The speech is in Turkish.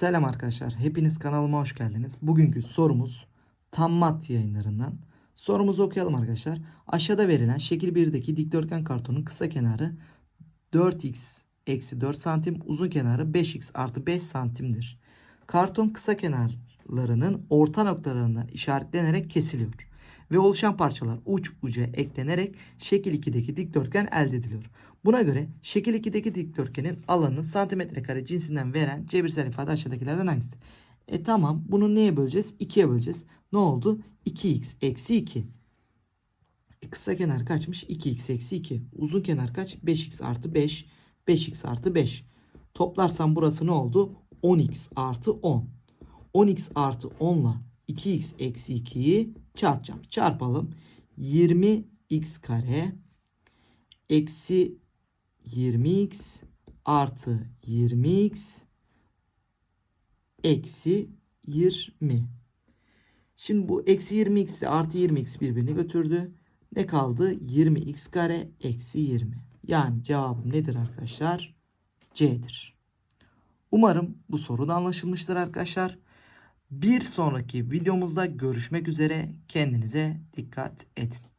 Selam arkadaşlar. Hepiniz kanalıma hoş geldiniz. Bugünkü sorumuz tam mat yayınlarından. Sorumuzu okuyalım arkadaşlar. Aşağıda verilen şekil 1'deki dikdörtgen kartonun kısa kenarı 4x eksi 4 santim, uzun kenarı 5x artı 5 santimdir. Karton kısa kenarlarının orta noktalarından işaretlenerek kesiliyor. Ve oluşan parçalar uç uca eklenerek şekil 2'deki dikdörtgen elde ediliyor. Buna göre şekil 2'deki dikdörtgenin alanını santimetre kare cinsinden veren cebirsel ifade aşağıdakilerden hangisi? E tamam bunu neye böleceğiz? 2'ye böleceğiz. Ne oldu? 2x eksi 2. E, kısa kenar kaçmış? 2x eksi 2. Uzun kenar kaç? 5x artı 5. 5x artı 5. Toplarsam burası ne oldu? 10x artı 10. 10x artı 10 ile 2x eksi 2'yi çarpacağım. Çarpalım. 20x kare eksi 20x artı 20x eksi 20. Şimdi bu eksi 20x ile artı 20x birbirini götürdü. Ne kaldı? 20x kare eksi 20. Yani cevabım nedir arkadaşlar? C'dir. Umarım bu soru da anlaşılmıştır arkadaşlar. Bir sonraki videomuzda görüşmek üzere. Kendinize dikkat edin.